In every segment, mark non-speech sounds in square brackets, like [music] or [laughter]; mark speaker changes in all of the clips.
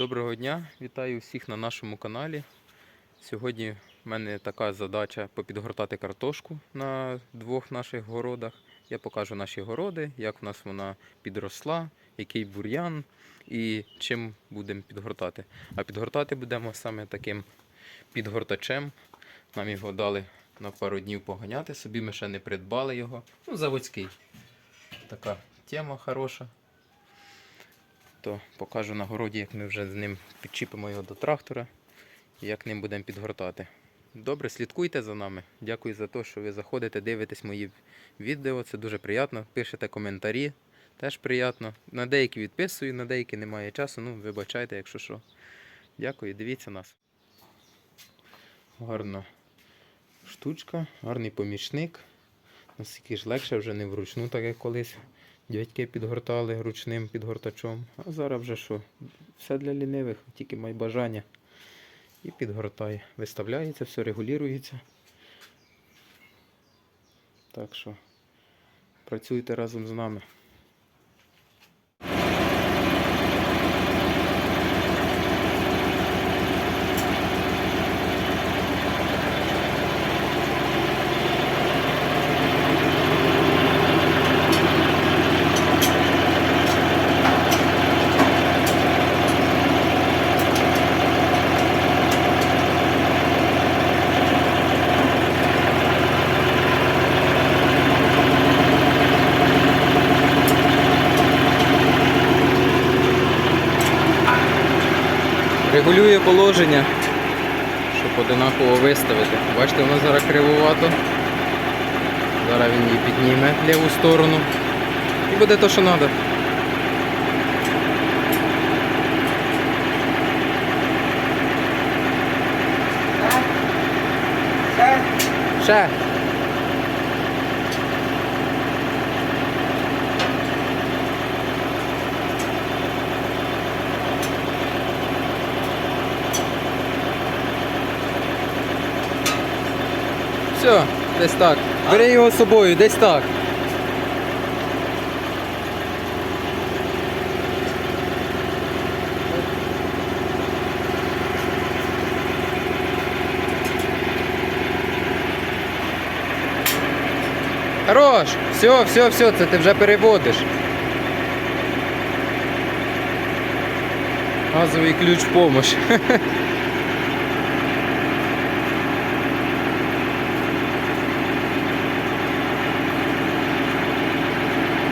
Speaker 1: Доброго дня, вітаю всіх на нашому каналі. Сьогодні в мене така задача попідгортати картошку на двох наших городах. Я покажу наші городи, як в нас вона підросла, який бур'ян і чим будемо підгортати. А підгортати будемо саме таким підгортачем. Нам його дали на пару днів поганяти, собі ми ще не придбали його. Ну, заводський. Така тема хороша то покажу на городі, як ми вже з ним підчіпимо його до трактора і як ним будемо підгортати. Добре, слідкуйте за нами. Дякую за те, що ви заходите, дивитесь мої відео. Це дуже приємно. Пишете коментарі. Теж приємно. На деякі відписую, на деякі немає часу. Ну, вибачайте, якщо що. Дякую, дивіться нас. Гарна штучка, гарний помічник. Наскільки ж легше вже не вручну, так як колись. Дядьки підгортали ручним підгортачом. А зараз вже що? Все для лінивих, тільки май бажання. І підгортає. Виставляється, все регулюється. Так що працюйте разом з нами. Положення, щоб одинаково виставити. Бачите, воно зараз кривувато. Зараз він її підніме ліву сторону. І буде то, що треба. Ще. Все, десь так. Бери його з собою, десь так. Хорош! Все, все, все, це ти вже переводиш. Газовий ключ в помощь. [laughs]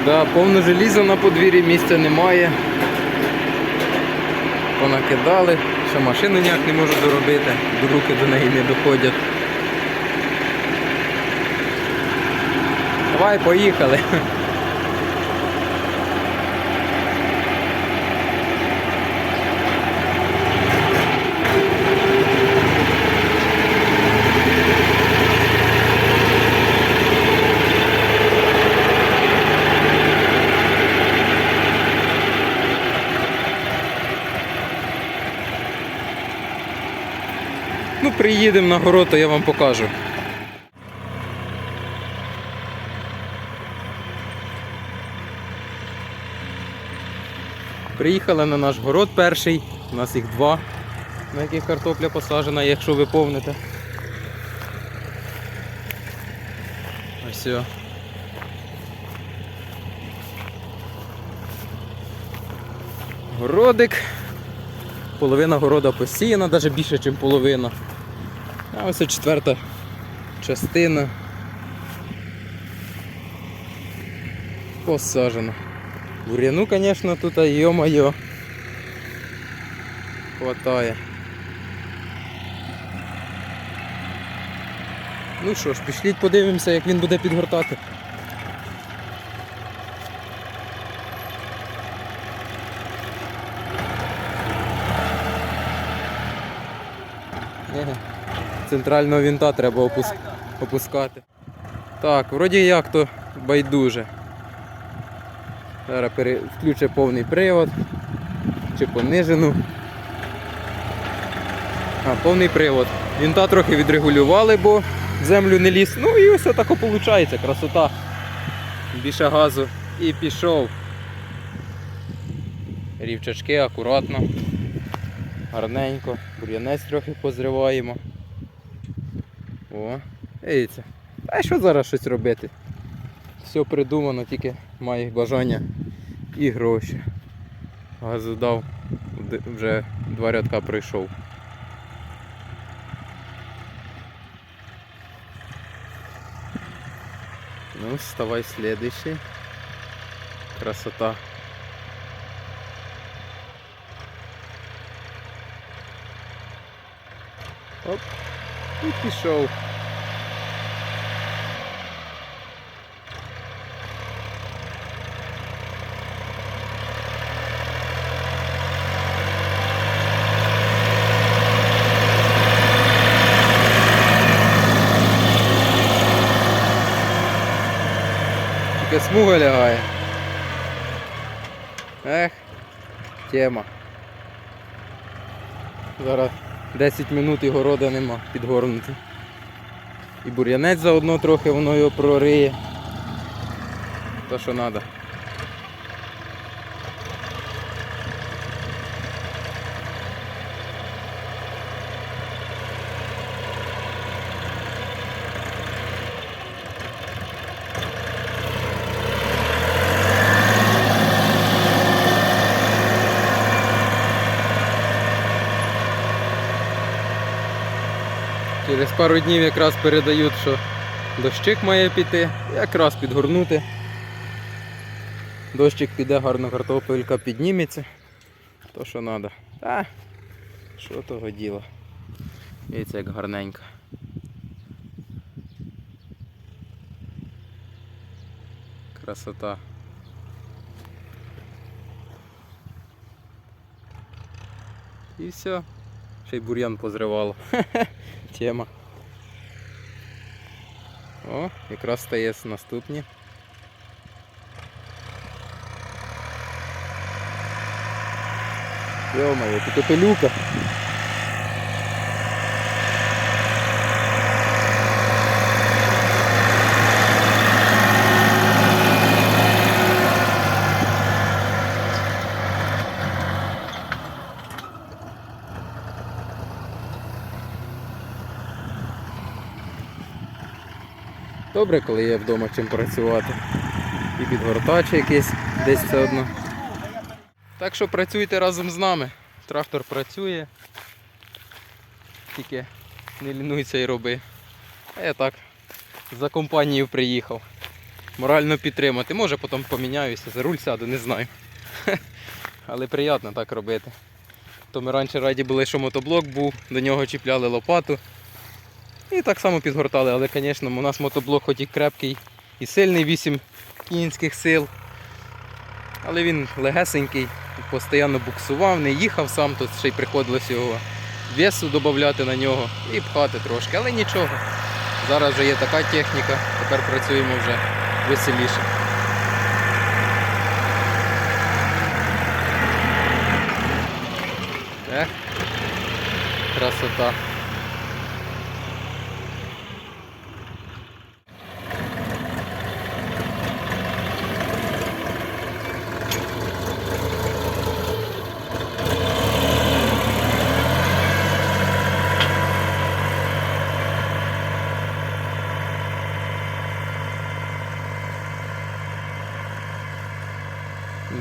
Speaker 1: Да, Повне желізо на подвір'ї, місця немає. Понакидали, ще машину ніяк не можу доробити, до руки до неї не доходять. Давай, поїхали. Ну, приїдемо на город, то я вам покажу. Приїхали на наш город перший, у нас їх два, на яких картопля посаджена, якщо ви повните. Ось. Городик. Половина города посіяна, навіть більше, ніж половина. А ось четверта частина посажена. Бур'яну, звісно, тут, йо-моє, хватає. Ну що ж, пішліть подивимося, як він буде підгортати. Центрального вінта треба опус... опускати. Так, вроді як то байдуже. Зараз пере... включить повний привод чи понижену. А, повний привод. Вінта трохи відрегулювали, бо землю не ліз. Ну і ось так виходить, красота. Більше газу. І пішов. Рівчачки акуратно. гарненько. Бур'янець трохи позриваємо. О, дивіться. А що зараз щось робити? Все придумано, тільки має бажання і гроші. Газу дав, вже два рядка пройшов. Ну, вставай следующий. Красота. Оп. І пішов. Тільки смуга лягає. Ех, тема. Зараз 10 минут і города нема підгорнути. І бур'янець заодно трохи воно його прориє. То що треба. Через пару днів якраз передають, що дощик має піти, якраз підгорнути. Дощик піде, гарно картопелька підніметься. То що треба. Та, що того діла. Дивіться, як гарненько. Красота. І все. Ще й бур'ян позривало. Тема. О, якраз стає наступні. Йо-моє, тут пилюка. Добре, коли є вдома чим працювати. І підгортач якийсь десь все одно. Так що працюйте разом з нами. Трактор працює. Тільки не лінуйся і роби. А я так за компанією приїхав. Морально підтримати. Може потім поміняюся, за руль сяду, не знаю. [laughs] Але приємно так робити. То ми раніше раді були, що мотоблок був, до нього чіпляли лопату. І так само підгортали, але, звісно, у нас мотоблок хоч і крепкий і сильний 8 кінських сил. Але він легесенький, постійно буксував, не їхав сам, то ще й приходилось його весу додати на нього і пхати трошки, але нічого. Зараз вже є така техніка, тепер працюємо вже веселіше. Красота.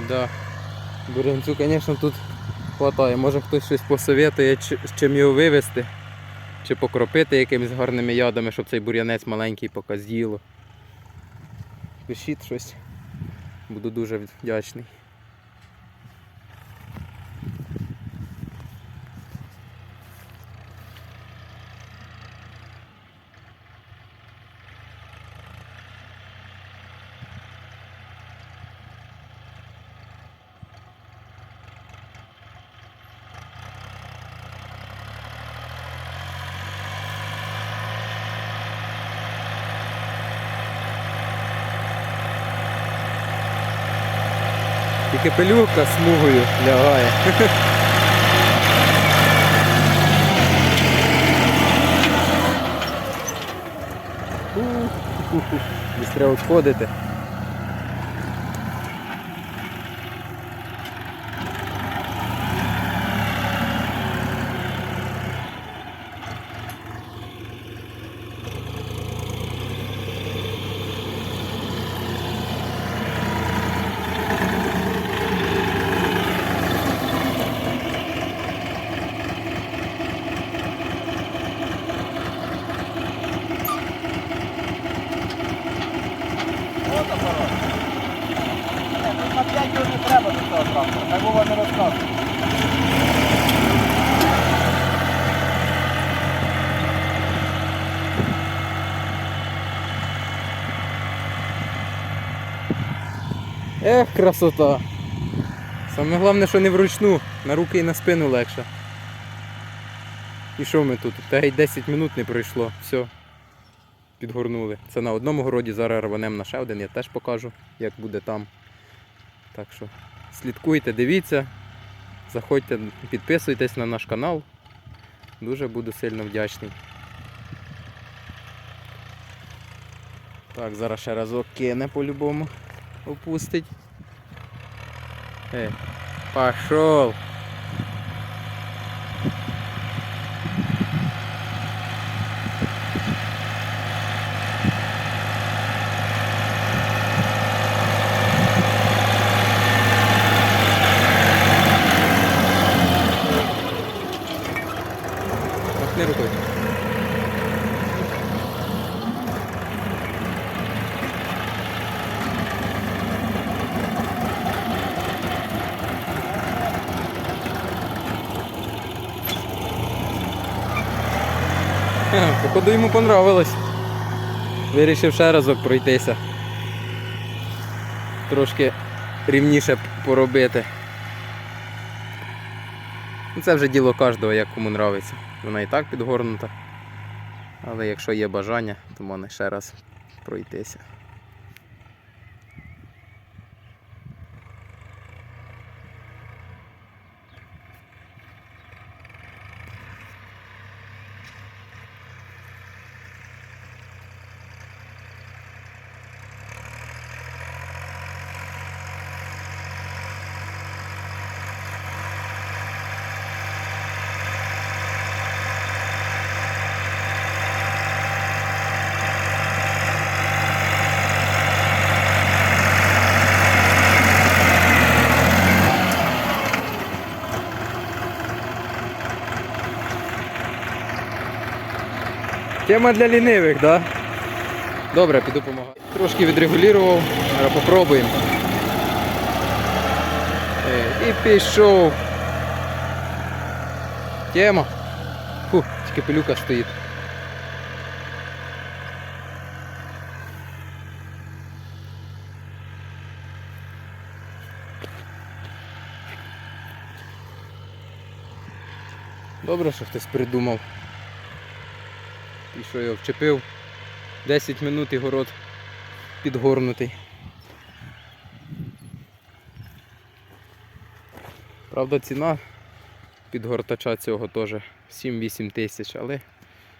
Speaker 1: Да. Бурянцю, звісно, тут вистачає. Може хтось щось посоветує, чим його вивезти, чи покропити якимись гарними ядами, щоб цей бур'янець маленький поки з'їло. Пишіть щось. Буду дуже вдячний. Тільки пилюка смугою лягає. [laughs] Десь треба відходити.
Speaker 2: трактор. Хай Вова не розказує.
Speaker 1: Ех, красота. Саме головне, що не вручну, на руки і на спину легше. І що ми тут? Та й 10 минут не пройшло. Все. Підгорнули. Це на одному городі, зараз рванемо на ще один, я теж покажу, як буде там. Так що слідкуйте, дивіться, заходьте, підписуйтесь на наш канал. Дуже буду сильно вдячний. Так, зараз ще разок кине по-любому. Опустить. Э, пошел. Понравилось. Вирішив ще разок пройтися. Трошки рівніше поробити. Ну, Це вже діло кожного, як кому нравиться. Вона і так підгорнута. Але якщо є бажання, то можна ще раз пройтися. Тема для лінивих, да? Добре, піду допомагаю. Трошки відрегулював, попробуємо. Е, І пішов. Тема. Фу, тільки пилюка стоїть. Добре, що хтось придумав. І що його вчепив. 10 минут і город підгорнутий. Правда, ціна підгортача цього теж 7-8 тисяч, але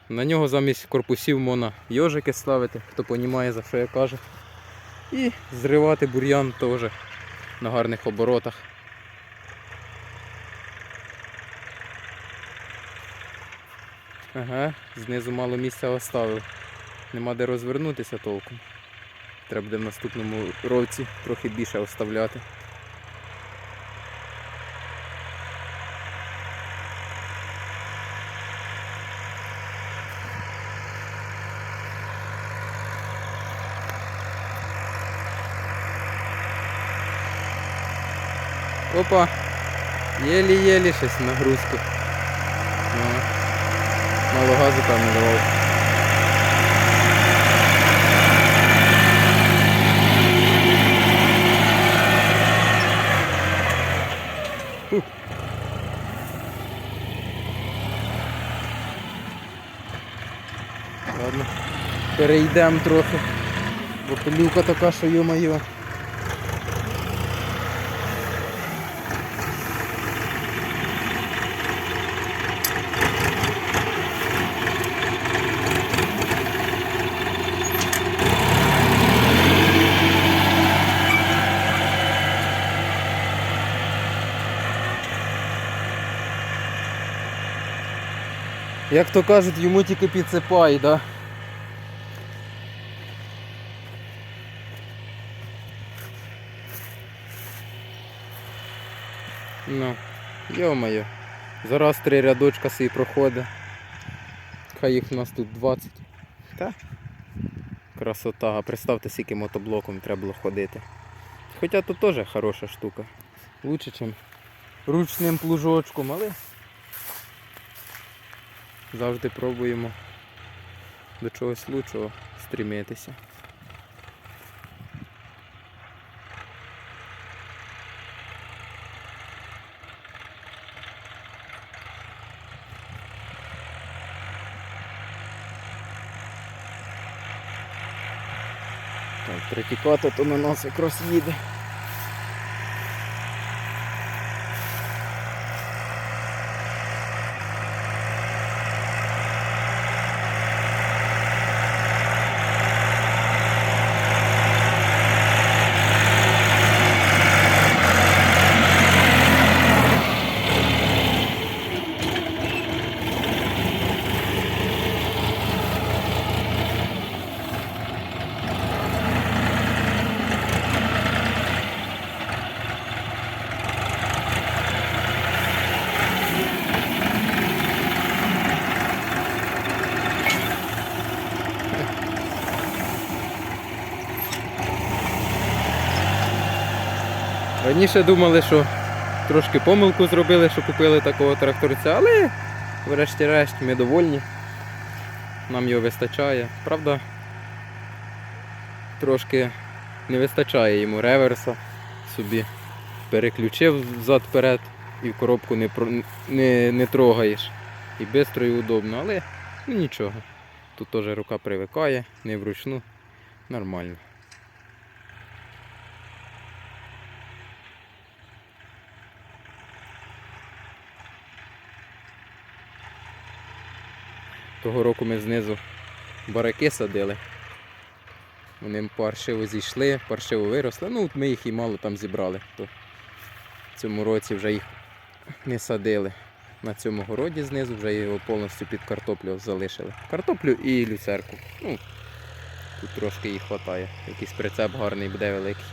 Speaker 1: на нього замість корпусів можна йожики ставити, хто розуміє, за що я кажу. І зривати бур'ян теж на гарних оборотах. Ага, знизу мало місця оставив. Нема де розвернутися толком. Треба буде в наступному році трохи більше оставляти. Опа! Єлі-єлі щось нагрузку. Мало газу там не давав. Ладно, перейдемо трохи, бо пилюка така, що йо-моє. Як то кажуть, йому тільки підсипай, да? Ну, йо-моє. Зараз три рядочка свій проходить. Хай їх у нас тут 20. Та? Красота. А представте, скільки мотоблоком треба було ходити. Хоча тут теж хороша штука. Лучше, ніж ручним плужочком, але завжди пробуємо до чогось лучшого стрімитися. Так, третій то на нас якраз їде. Раніше думали, що трошки помилку зробили, що купили такого тракторця, але врешті-решт ми довольні. Нам його вистачає. Правда, трошки не вистачає йому реверса собі. Переключив взад-вперед і в коробку не, не, не трогаєш. І швидко і удобно, але ну, нічого. Тут теж рука привикає, не вручну. Нормально. Того року ми знизу бараки садили. Вони паршиво зійшли, паршиво виросли. Ну, ми їх і мало там зібрали. То в цьому році вже їх не садили. На цьому городі знизу вже його повністю під картоплю залишили. Картоплю і люцерку. Ну, тут трошки їх вистачає. Якийсь прицеп гарний буде великий.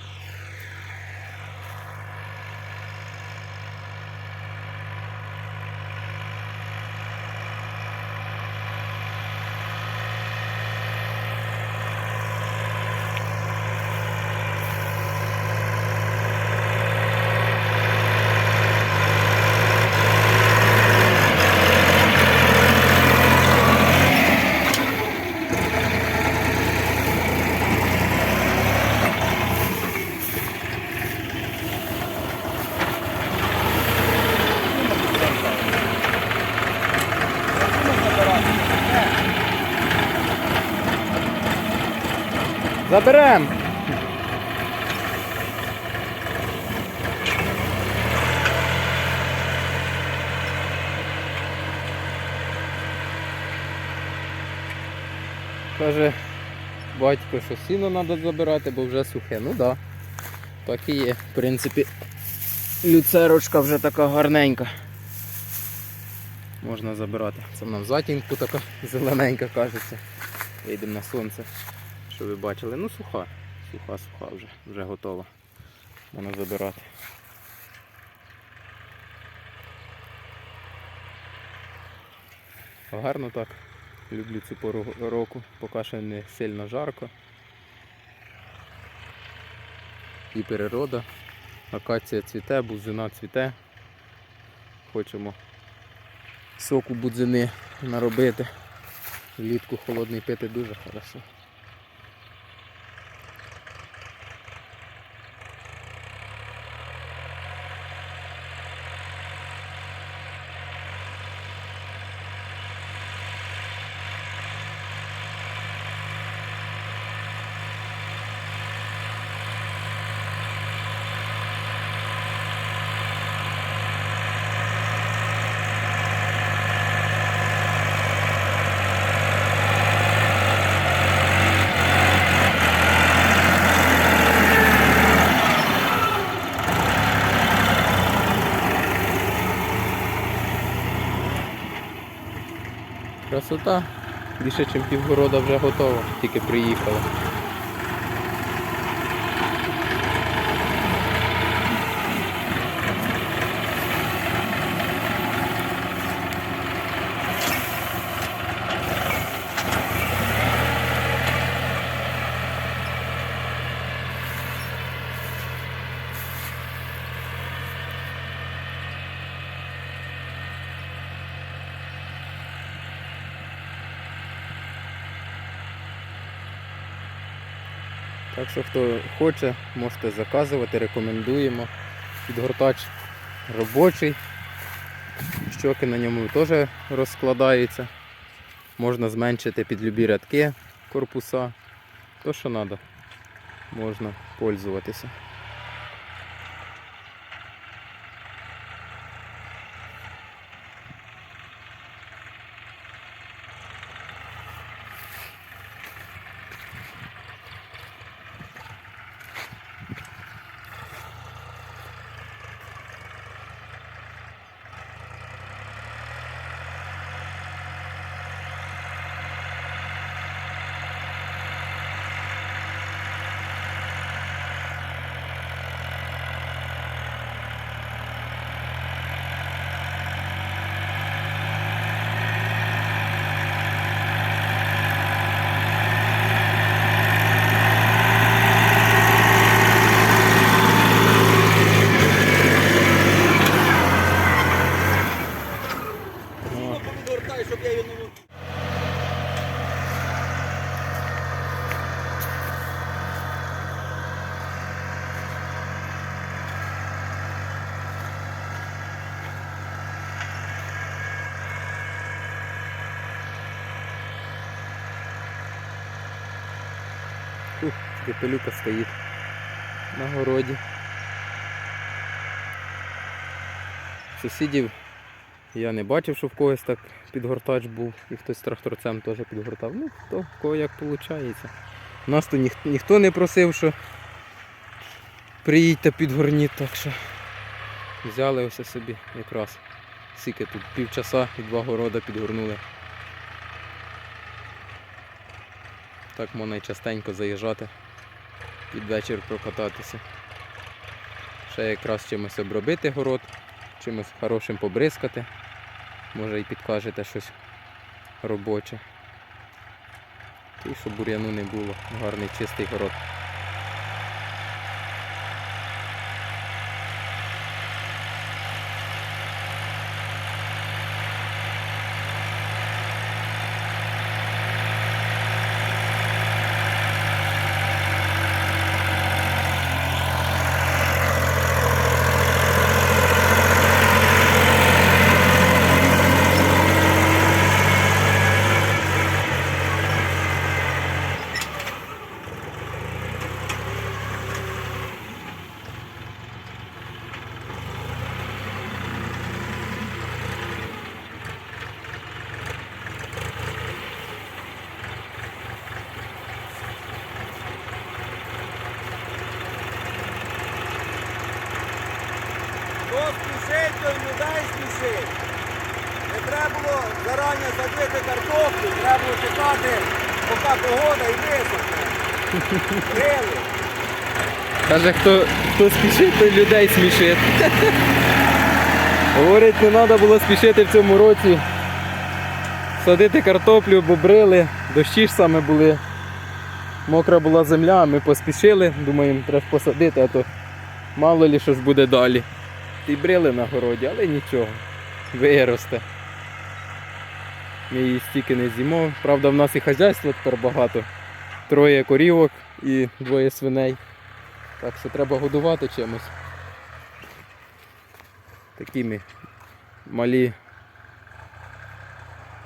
Speaker 1: Заберем! Каже батько, що сіно треба забирати, бо вже сухе. Ну так. Да. Так і є. В принципі, люцерочка вже така гарненька. Можна забирати. Це в затінку така зелененька кажеться. Вийдемо на сонце. Що ви бачили? Ну суха. Суха, суха вже, вже готова. Можна забирати. Гарно так. Люблю цю пору року, поки що не сильно жарко. І природа. Акація цвіте, бузина цвіте. Хочемо соку будзини наробити. Влітку холодний пити дуже хорошо. Красота. Більше, ніж півгорода вже готова, тільки приїхала. Так що хто хоче, можете заказувати, рекомендуємо. Підгортач робочий. Щоки на ньому теж розкладаються. Можна зменшити під любі рядки корпуса. То, що треба, можна пользуватися. Фух, пилюка стоїть на городі. Сусідів я не бачив, що в когось так підгортач був і хтось тракторцем теж підгортав. Ну, хто в кого як виходить. Нас тут ніх, ніхто не просив, що приїдьте підгорніть, так що взяли ось собі якраз. Скільки тут півчаса і два города підгорнули. Так можна і частенько заїжджати під вечір прокататися. Ще якраз чимось обробити город, чимось хорошим побризкати. Може і підкажете щось робоче. І щоб бур'яну не було. Гарний чистий город.
Speaker 2: Хто спішить, той не дай спішить. Не треба було зарані садити картоплю, треба було чекати, поки погода і висохне. Грили.
Speaker 1: Каже, хто, хто спішить, той людей смішить. Говорить, не треба було спішити в цьому році. Садити картоплю, бо брили, дощі ж саме були. Мокра була земля, ми поспішили, думаємо, треба посадити, а то мало ли щось буде далі. І брили на городі, але нічого, виросте. Ми її стільки не з'їмо. Правда, в нас і хазяйства тепер багато. Троє корівок і двоє свиней. Так що треба годувати чимось. Такими малі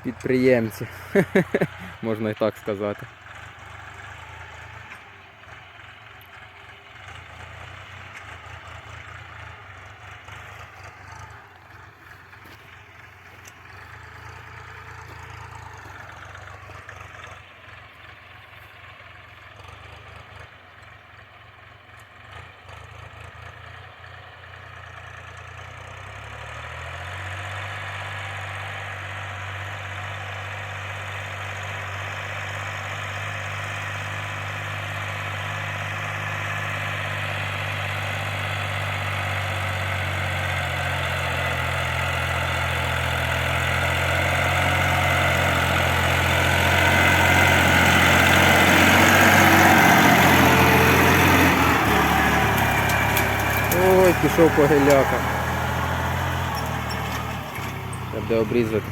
Speaker 1: підприємці. [laughs] Можна і так сказати. пішов по геляках. Треба обрізати.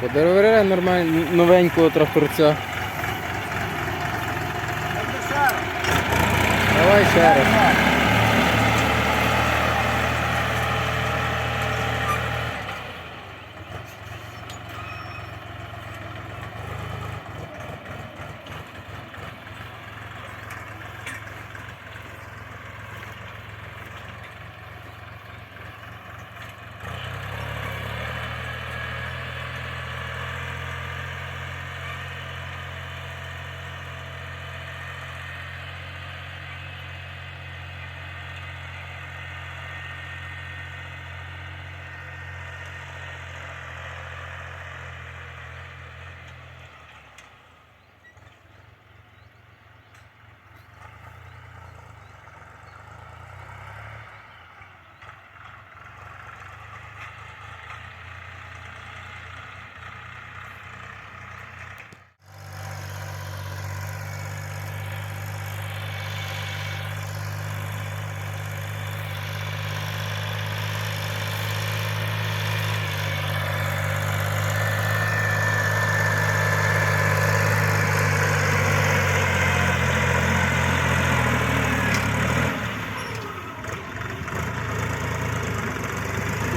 Speaker 1: Подарували нормально новенького тракторця. Давай ще раз.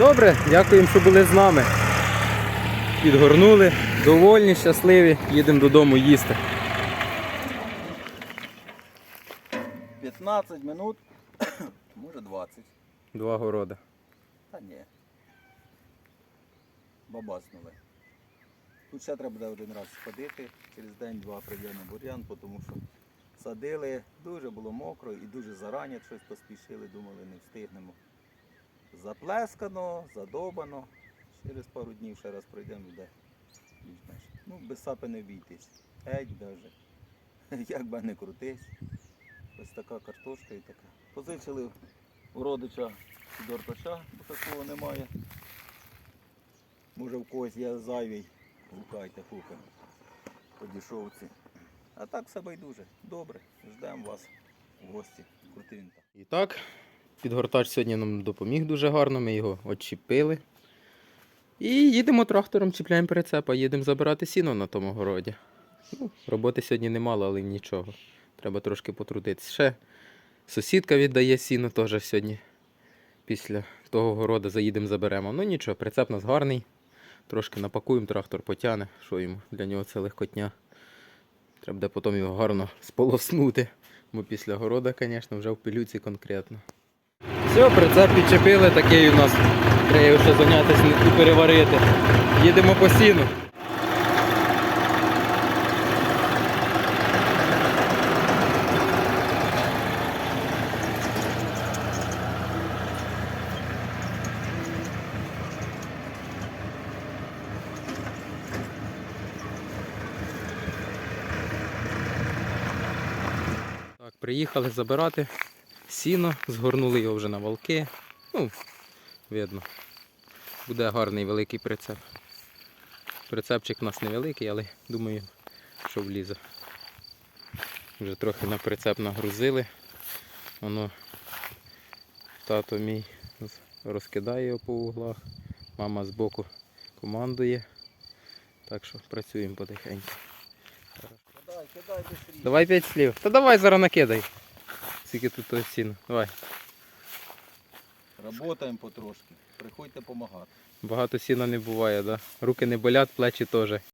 Speaker 1: Добре, дякуємо, що були з нами. Підгорнули, довольні, щасливі, їдемо додому їсти.
Speaker 2: 15 минут, [coughs] може 20.
Speaker 1: Два городи.
Speaker 2: Та ні. Бабаснули. Тут ще треба буде один раз сходити, через день-два прийде на бур'ян, тому що садили, дуже було мокро і дуже зарані щось поспішили, думали, не встигнемо. Заплескано, задобано. Через пару днів ще раз пройдемо буде більш-менш. Ну, без сапи не обійтись. Геть даже. [laughs] Як би не крутись. Ось така картошка і така. Позичили у родича Дорпача, бо такого немає. Може в когось є зайвий, гукайте, хукаємо. По дешовці. А так все байдуже. Добре. Ждемо вас в гості. Крутинка.
Speaker 1: І так, підгортач сьогодні нам допоміг дуже гарно, ми його очіпили. І їдемо трактором, чіпляємо прицепа, їдемо забирати сіно на тому городі. Ну, роботи сьогодні немало, але нічого. Треба трошки потрудитися. Ще сусідка віддає сіно теж сьогодні. Після того городу заїдемо заберемо. Ну нічого, прицеп у нас гарний. Трошки напакуємо, трактор потягне, що йому для нього це легкотня. Треба буде потім його гарно сполоснути. Бо після города, звісно, вже в пилюці конкретно. Все, прицеп підчепили, такий у нас. Треба ще зайнятися і переварити. Їдемо по сіну. Приїхали забирати сіно, згорнули його вже на валки. Ну, видно. Буде гарний великий прицеп. Прицепчик у нас невеликий, але думаю, що влізе. Вже трохи на прицеп нагрузили. Воно тато мій розкидає його по углах, мама збоку командує. Так що працюємо потихеньку.
Speaker 2: Кидай, кидай.
Speaker 1: Давай п'ять слів. Та давай зараз накидай. Скільки тут осін. Давай.
Speaker 2: Работаємо потрошки. Приходьте допомагати.
Speaker 1: Багато сіна не буває, да? Руки не болять, плечі теж.